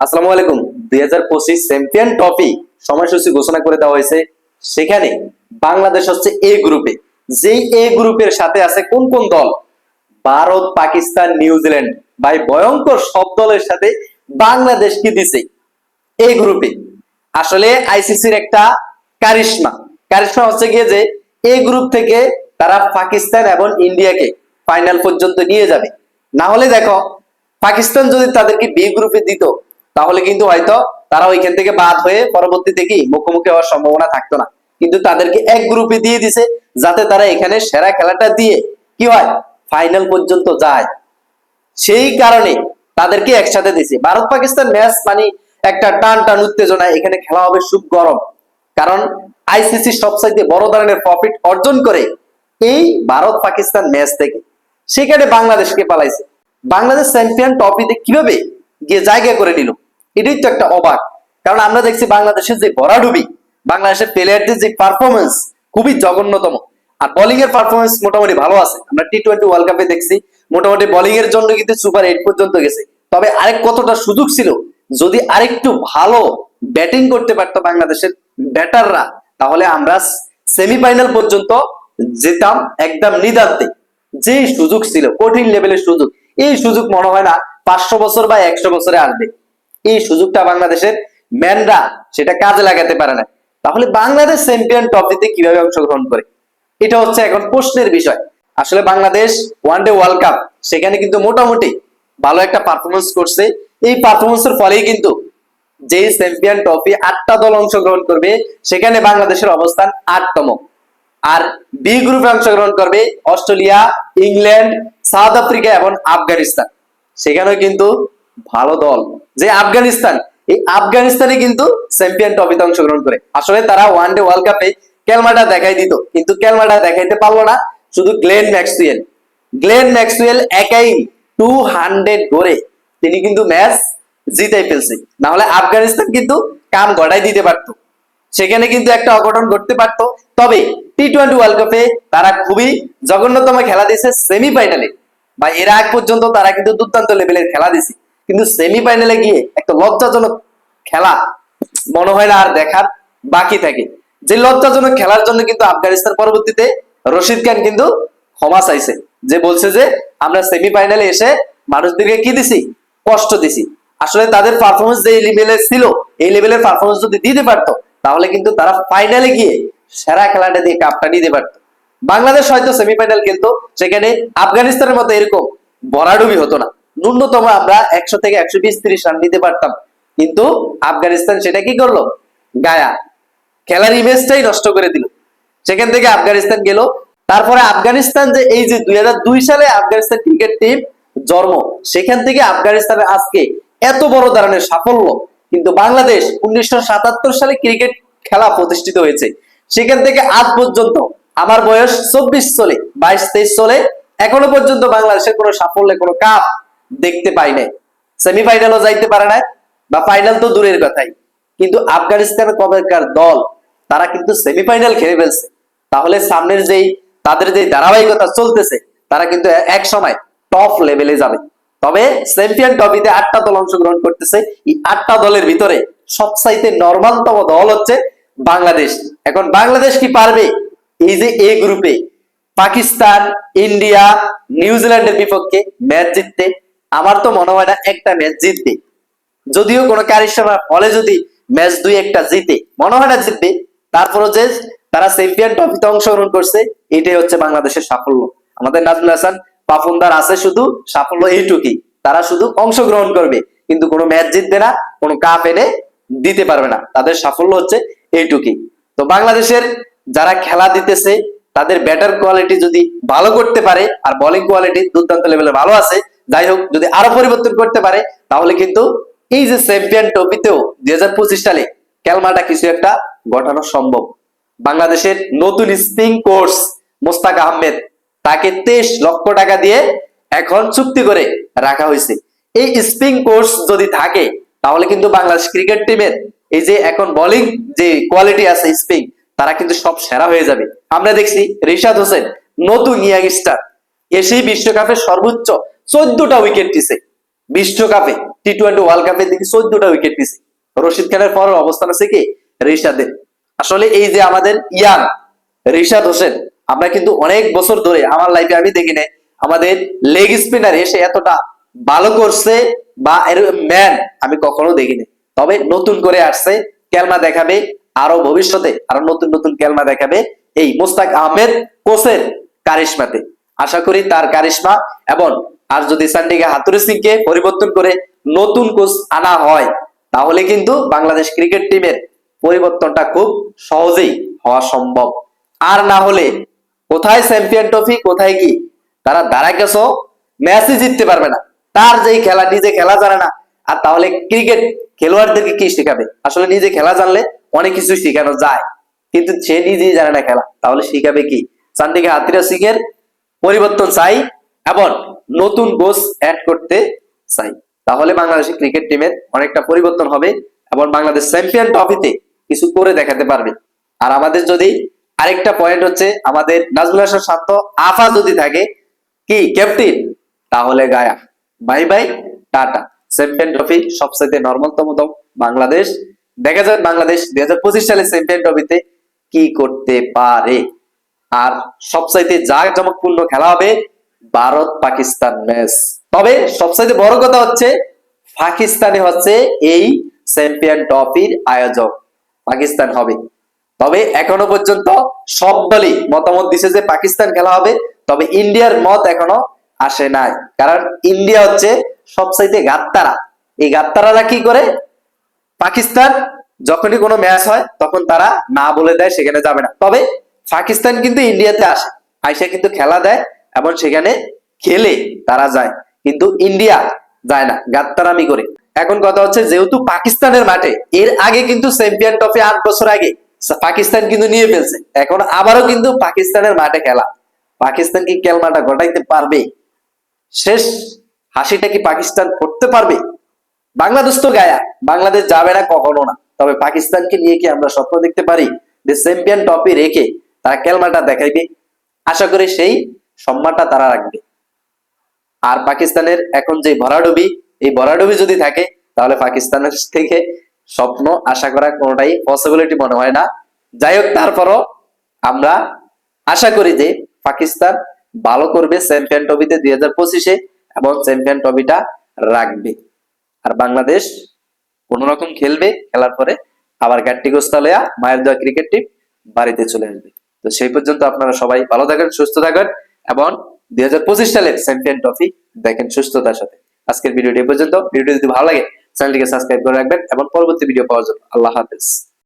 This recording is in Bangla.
আসসালামু আলাইকুম। দুই হাজার পঁচিশ চ্যাম্পিয়ন ট্রফি সময়সূচি ঘোষণা করে দেওয়া হয়েছে। সেখানে বাংলাদেশ হচ্ছে এ। গ্রুপে যেই এ গ্রুপের সাথে আছে কোন কোন দল? ভারত, পাকিস্তান নিউজিল্যান্ড ভাই, ভয়ঙ্কর সব দলের সাথে বাংলাদেশ কি দিছে? এই গ্রুপে আসলে আইসিসির একটা কারিশমা। কারিশমা হচ্ছে গিয়ে যে এই গ্রুপ থেকে তারা পাকিস্তান এবং ইন্ডিয়াকে ফাইনাল পর্যন্ত নিয়ে যাবে। না হলে দেখো, পাকিস্তান যদি তাদেরকে বি গ্রুপে দিত তাহলে কিন্তু হয়তো তারা ওইখান থেকে বাদ হয়ে পরবর্তীতে কি মুখোমুখি হওয়ার সম্ভাবনা থাকতো না। কিন্তু তাদেরকে এক গ্রুপে দিয়ে দিছে, যাতে তারা এখানে সেরা খেলাটা দিয়ে কি হয় ফাইনাল পর্যন্ত যায়। সেই কারণে তাদেরকে একসাথে দিছে। ভারত পাকিস্তান ম্যাচ মানে একটা টান টান উত্তেজনা, এখানে খেলা হবে খুব গরম। কারণ আইসিসি সবচাইতে বড় ধরনের প্রফিট অর্জন করে এই ভারত পাকিস্তান ম্যাচ থেকে। সেখানে বাংলাদেশকে পালাইছে। বাংলাদেশ চ্যাম্পিয়ন ট্রফিতে কীভাবে গিয়ে জায়গা করে নিল? এটাই তো একটা অবাক। কারণ আমরা দেখছি বাংলাদেশের যে ভরাডুবি বাংলাদেশের প্লেয়ারদের যে পারফরমেন্স খুবই জঘন্যতম। আর বোলিং এর পারফরমেন্স মোটামুটি ভালো আছে। আমরা টি টোয়েন্টি ওয়ার্ল্ড কাপে দেখছি, মোটামুটি বোলিং এর জন্য কিন্তু সুপার এইট পর্যন্ত গেছে। তবে আরেক কতটা সুযোগ ছিল, যদি আরেকটু ভালো ব্যাটিং করতে পারতো বাংলাদেশের ব্যাটাররা তাহলে আমরা সেমিফাইনাল পর্যন্ত যেতাম একদম নিদান্তে। যে সুযোগ ছিল, কঠিন লেভেলের সুযোগ। এই সুযোগ মনে হয় না পাঁচশো বছর বা একশো বছরে আসবে। এই সুযোগটা বাংলাদেশের ম্যানরা সেটা কাজে লাগাতে পারে না। তাহলে বাংলাদেশ চ্যাম্পিয়ন ট্রফিতে কীভাবে অংশগ্রহণ করে? এটা হচ্ছে এখন প্রশ্নের বিষয়। আসলে Bangladesh one day world cup সেখানে কিন্তু মোটামুটি ভালো একটা পারফরমেন্স করছে। এই পারফরমেন্সের ফলেই কিন্তু যে চ্যাম্পিয়ন ট্রফি আটটা দল অংশগ্রহণ করবে, সেখানে বাংলাদেশের অবস্থান আটতম। আর বি গ্রুপে অংশগ্রহণ করবে অস্ট্রেলিয়া, ইংল্যান্ড, সাউথ আফ্রিকা এবং আফগানিস্তান। সেখানেও কিন্তু ভালো দল। যে আফগানিস্তান, এই আফগানিস্তানে কিন্তু চ্যাম্পিয়ন ট্রফিতে অংশগ্রহণ করে। আসলে তারা ওয়ান ডে ওয়ার্ল্ড কাপে ক্যালমাটা দেখাই দিত, কিন্তু ক্যালমাটা দেখাইতে পারল না, শুধু গ্লেন ম্যাক্সওয়েল। গ্লেন ম্যাক্সওয়েল একাই টু হান্ড্রেড গড়ে তিনি কিন্তু ম্যাচ জিতাই ফেলছে। না হলে আফগানিস্তান কিন্তু কাম গড়াই দিতে পারতো। সেখানে কিন্তু একটা অঘটন ঘটতে পারতো। তবে টি টোয়েন্টি ওয়ার্ল্ড কাপে তারা খুবই জঘন্যতম খেলা দিয়েছে সেমিফাইনালে বা এর আগ পর্যন্ত তারা কিন্তু দুর্দান্ত লেভেলের খেলা দিছে কিন্তু সেমিফাইনালে গিয়ে একটা লজ্জাজনক খেলা মনে হয় না আর দেখার বাকি থাকে। যে লজ্জাজনক খেলার জন্য কিন্তু আফগানিস্তান পরবর্তীতে রশিদ খান কিন্তু ক্ষমা চাইছে। যে বলছে যে, আমরা সেমিফাইনালে এসে মানুষদেরকে কি দিছি? কষ্ট দিছি। আসলে তাদের পারফরমেন্স যে লেভেলে ছিল, এই লেভেলের পারফরমেন্স যদি দিতে পারতো, তাহলে কিন্তু তারা ফাইনালে গিয়ে সেরা খেলাটা দিয়ে কাপটা নিতে পারতো। বাংলাদেশ হয়তো সেমিফাইনাল খেলতো, সেখানে আফগানিস্তানের মতো এরকম বরাডুবি হতো না। ন্যূনতম আমরা একশো থেকে একশো বিশ তিরিশ রান দিতে পারতাম। কিন্তু আফগানিস্তান সেটা কি করল? গায়া। খেলার ইমেজটাই নষ্ট করে দিল। সেখান থেকে আফগানিস্তান গেল। তারপরে আফগানিস্তান যে এই যে দুই সালে আফগানিস্তান ক্রিকেট টিম জন্ম, সেখান থেকে আফগানিস্তানের আজকে এত বড় ধরনের সাফল্য। কিন্তু বাংলাদেশ উনিশশো সাতাত্তর সালে ক্রিকেট খেলা প্রতিষ্ঠিত হয়েছে। সেখান থেকে আজ পর্যন্ত আমার বয়স চব্বিশ চলে, বাইশ তেইশ চলে, এখনও পর্যন্ত বাংলাদেশের কোনো সাফল্যে কোনো কাপ দেখতে পাই নাই। সেমিফাইনালও যাইতে পারে না বা ফাইনাল তো দূরের কথাই। কিন্তু আফগানিস্তানের কবেকার দল, তারা কিন্তু সেমিফাইনাল খেলে ফেলছে। তাহলে সামনের যেই, তাদের যে ধারাবাহিকতা চলতেছে, তারা কিন্তু এক সময় টপ লেভেলে যাবে। তবে চ্যাম্পিয়ন ট্রফিতে আটটা দল অংশগ্রহণ করতেছে। এই আটটা দলের ভিতরে সবচাইতে নর্মালতম দল হচ্ছে বাংলাদেশ। এখন বাংলাদেশ কি পারবে? এই যে এ গ্রুপে পাকিস্তান, ইন্ডিয়া, নিউজিল্যান্ডের বিপক্ষে ম্যাচ জিততে আমার তো মনে হয় না একটা ম্যাচ জিতবে। যদিও কোনো কারিশ্রমার ফলে যদি ম্যাচ দুই একটা জিতে, মনে হয় না জিতবে। তারপরও যে তারা চ্যাম্পিয়ন ট্রফিতে অংশগ্রহণ করছে, এটাই হচ্ছে বাংলাদেশের সাফল্য। আমাদের নাজমুল হাসান পাফুন্দার আছে শুধু, সাফল্য এইটুকুই। তারা শুধু অংশগ্রহণ করবে, কিন্তু কোনো ম্যাচ জিতবে না, কোনো কাপ এনে দিতে পারবে না। তাদের সাফল্য হচ্ছে এইটুকুই। তো বাংলাদেশের যারা খেলা দিতেছে, তাদের ব্যাটার কোয়ালিটি যদি ভালো করতে পারে, আর বোলিং কোয়ালিটি দুর্দান্ত লেভেলে ভালো আছে যাই হোক, যদি আরও পরিবর্তন করতে পারে, তাহলে কিন্তু এই যে চ্যাম্পিয়ন ট্রফিতেও দুই হাজার পঁচিশ সালে খেলমাটা কিছু একটা ঘটানো সম্ভব। বাংলাদেশের নতুন স্পিং কোর্স মোস্তাক আহমেদ তাকে তেইশ লক্ষ টাকা দিয়ে এখন চুক্তি করে রাখা হয়েছে। এই স্পিং কোর্স যদি থাকে, তাহলে কিন্তু বাংলাদেশ ক্রিকেট টিমের এই যে এখন বোলিং যে কোয়ালিটি আছে স্পিং তারা কিন্তু সব সেরা হয়ে যাবে। আমরা দেখছি রিশাদ হোসেন, নতুন ইয়াং স্টার এসেই বিশ্বকাপে সর্বোচ্চ চোদ্দটা উইকেট দিছে। বিশ্বকাপে টি টোয়েন্টি ওয়ার্ল্ড কাপে দেখি চোদ্দটা উইকেট নিছে রশিদ খানের পরের অবস্থান আছে কি? রিশাদের। আসলে এই যে আমাদের ইয়াং রিশাদ হোসেন, আমরা কিন্তু অনেক বছর ধরে আমার লাইফে আমি দেখি নাই, আমাদের লেগ স্পিনার এসে এতটা ভালো করছে বা ম্যান আমি কখনো দেখিনি তবে নতুন করে আসছে কেলমা দেখাবে আরও ভবিষ্যতে, আরও নতুন নতুন কেলমা দেখাবে এই মোস্তাক আহমেদ কোচের কারিশমাতে। আশা করি তার কারিশমা এবং আর যদি সান্ডিকা হাতুরি সিংকে পরিবর্তন করে নতুন কোচ আনা হয়, তাহলে কিন্তু বাংলাদেশ ক্রিকেট টিমের পরিবর্তনটা খুব সহজেই হওয়া সম্ভব। আর না হলে কোথায় চ্যাম্পিয়ন ট্রফি কোথায় কি? তারা দাঁড়া গেছো ম্যাচই জিততে পারবে না। তার যেই খেলা, নিজে খেলা জানে না। আর তাহলে ক্রিকেট খেলোয়াড়দেরকে কি শেখাবে? আসলে নিজে খেলা জানলে অনেক কিছু শেখানো যায়। কিন্তু সে নিজেই জানে না খেলা। তাহলে শিখাবে কি? চান্দিকা হাতিরা সিং এর পরিবর্তন চাই এবং নতুন কোচ অ্যাড করতে চাই। তাহলে বাংলাদেশের ক্রিকেট টিমের অনেকটা পরিবর্তন হবে এবং বাংলাদেশ চ্যাম্পিয়ন ট্রফিতে কিছু করে দেখাতে পারবে। আর আমাদের যদি আরেকটা পয়েন্ট হচ্ছে, আমাদের নাজমুল হাসান শান্ত আফা যদি থাকে, কি ক্যাপ্টেন তাহলে Gaya. Bye bye tata. Champion trophy সবচাইতে নর্মালতম দল বাংলাদেশ। দেখা যাক বাংলাদেশ দুই হাজার পঁচিশ সালে চ্যাম্পিয়ন ট্রফিতে কি করতে পারে। আর সবচাইতে জাঁকজমকপূর্ণ খেলা হবে ভারত পাকিস্তান ম্যাচ তবে সবচাইতে বড় কথা হচ্ছে, পাকিস্তানে হচ্ছে এই চ্যাম্পিয়ন ট্রফির আয়োজক পাকিস্তান হবে। তবে এখনও পর্যন্ত সব দলই মতামত দিছে যে পাকিস্তান খেলা হবে, তবে ইন্ডিয়ার মত এখনও আসে নাই। কারণ ইন্ডিয়া হচ্ছে সবচাইতে গাত্তারা। এই গাত্তারারা কি করে? পাকিস্তান যখনই কোনো ম্যাচ হয়, তখন তারা না বলে দেয়, সেখানে যাবে না। তবে পাকিস্তান কিন্তু ইন্ডিয়াতে আসে। আইসা কিন্তু খেলা দেয় এবং সেখানে খেলে তারা যায়, কিন্তু ইন্ডিয়া যায় না, গাত্তারামি করে। এখন কথা হচ্ছে, যেহেতু পাকিস্তানের মাঠে, এর আগে কিন্তু চ্যাম্পিয়ন ট্রফি আট বছর আগে পাকিস্তান কিন্তু নিয়ে ফেলছে, এখন আবারও কিন্তু পাকিস্তানের মাঠে খেলা। পাকিস্তান কি খেলমাটা ঘটাইতে পারবে? শেষ হাসিটা কি পাকিস্তান করতে পারবে? বাংলাদেশ তো গায়া, বাংলাদেশ যাবে না কখনো না। তবে পাকিস্তানকে নিয়ে কি আমরা স্বপ্ন দেখতে পারি? যে চ্যাম্পিয়ন ট্রফি রেখে তারা খেলমাটা দেখাইবে? আশা করি সেই সম্মানটা তারা রাখবে। আর পাকিস্তানের এখন যে ভরাডুবি এই ভরাডুবি যদি থাকে, তাহলে পাকিস্তানের থেকে স্বপ্ন, আশা করা কোনোটাই পসিবিলিটি মনে হয় না। যাই হোক, তারপরও আমরা আশা করি যে পাকিস্তান ভালো করবে চ্যাম্পিয়ন ট্রফিতে দুই হাজার পঁচিশে এবং চ্যাম্পিয়ন ট্রফিটা রাখবে। আর বাংলাদেশ কোন রকম খেলবে, খেলার পরে আবার গাট্টি গোস্তা লয়া মায়ের দেওয়া ক্রিকেট টিম বাড়িতে চলে আসবে। তো সেই পর্যন্ত আপনারা সবাই ভালো থাকেন, সুস্থ থাকেন। এবং দুই হাজার পঁচিশ সালের চ্যাম্পিয়ন ট্রফি দেখেন সুস্থতার সাথে। আজকের ভিডিওটি পর্যন্ত। ভিডিওটি যদি ভালো লাগে চ্যানেলটিকে সাবস্ক্রাইব করে রাখবেন এবং পরবর্তী ভিডিও পাওয়ার জন্য আল্লাহ হাফেজ।